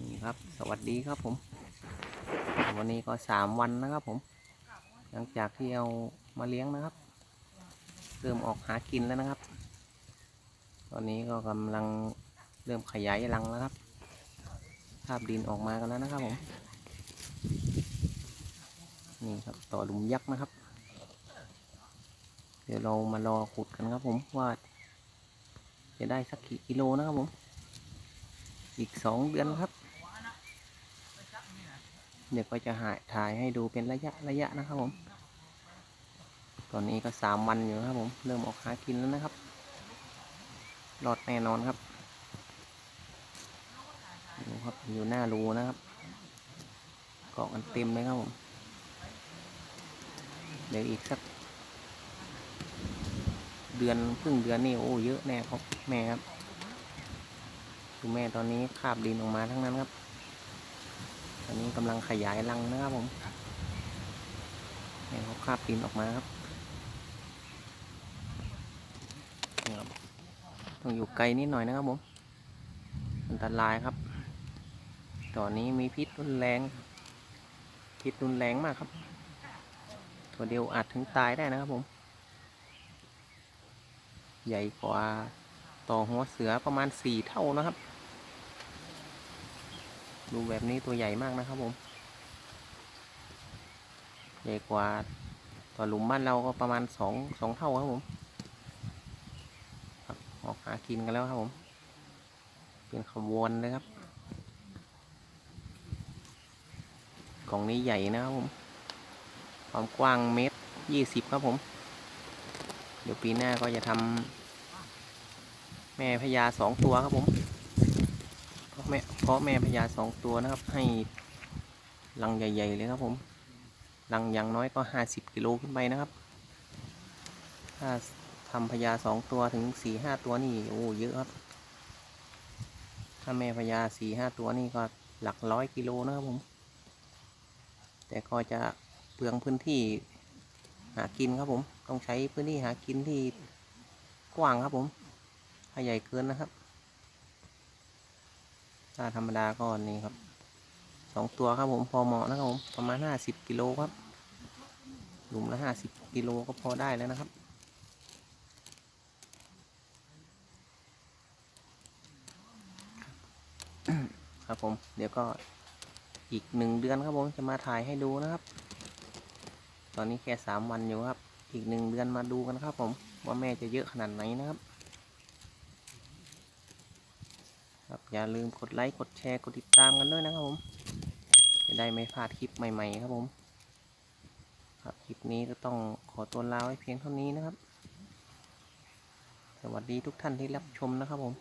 นี่ครับ สวัสดีครับผม วันนี้ก็สามวันนะครับผม หลังจากที่เอามาเลี้ยงนะครับ เริ่มออกหากินแล้วนะครับ ตอนนี้ก็กำลังเริ่มขยายรังแล้วครับ คาบดินออกมากันแล้วนะครับผม นี่ครับต่อหลุมยักษ์นะครับ เดี๋ยวเรามารอขุดกันครับผมว่าจะได้สักกี่กิโลนะครับผม อีกสองเดือนครับ เดี๋ยวก็จะหายถ่ายให้ดูเป็นระยะระยะนะครับผม ตอนนี้ก็สามวันอยู่ครับผม เริ่มออกหากินแล้วนะครับรอดแน่นอนครับดูครับอยู่หน้ารูนะครับ เกาะกันเต็มเลยครับผม เดี๋ยวอีกสัก เดือนครึ่งเดือนนี่โอ้เยอะแน่ครับแม่ครับดูแม่ตอนนี้คาบดินออกมาทั้งนั้นครับ ตอนนี้กำลังขยายรังนะครับผมแม่เขาคาบดินออกมาครับต้องอยู่ไกลนิดหน่อยนะครับผมอันตรายครับ ตอนนี้มีพิษรุนแรง พิษรุนแรงมากครับ ตัวเดียวอาจถึงตายได้นะครับผม ใหญ่กว่าต่อหัวเสือประมาณสี่เท่านะครับ ดูแบบนี้ตัวใหญ่มากนะครับผม ใหญ่กว่าต่อหลุมบ้านเราก็ประมาณสองสองเท่าครับผมบออกหากินกันแล้วครับผม เป็นขบวนเลยครับ กล่องนี้ใหญ่นะครับผม ความกว้างเมตรยี่สิบครับผม เดี๋ยวปีหน้าก็จะทำแม่พญาสองตัวครับผม เพราะแม่เพราะแม่พญาสองตัวนะครับ ให้รังใหญ่ ๆ เลยครับผมรังอย่างน้อยก็ห้าสิบกิโลขึ้นไปนะครับ ถ้าทำพญาสองตัวถึงสี่ห้าตัวนี่โอ้เยอะครับ ถ้าแม่พญาสี่ห้าตัวนี่ก็หลักร้อยกิโลนะครับผม แต่ก็จะเปลืองพื้นที่หากินครับผม ต้องใช้พื้นที่หากินที่กว้างครับผมถ้าใหญ่เกินนะครับ ถ้าธรรมดาก็นี่ครับสองตัวครับผมพอเหมาะนะครับผมประมาณห้าสิบกิโลครับหลุมละห้าสิบกิโลก็พอได้แล้วนะครับครับผมเดี๋ยวก็อีกหนึ่งเดือนครับผมจะมาถ่ายให้ดูนะครับ ตอนนี้แค่สามวันอยู่ครับ อีกหนึ่งเดือนมาดูกันครับผมว่าแม่จะเยอะขนาดไหนนะครับ ครับ อย่าลืมกดไลค์ กดแชร์ กดติดตามกันด้วยนะครับผม จะได้ไม่พลาดคลิปใหม่ ๆ ครับผม ครับคลิปนี้ก็ต้องขอตัวลาไว้เพียงเท่านี้นะครับ สวัสดีทุกท่านที่รับชมนะครับผม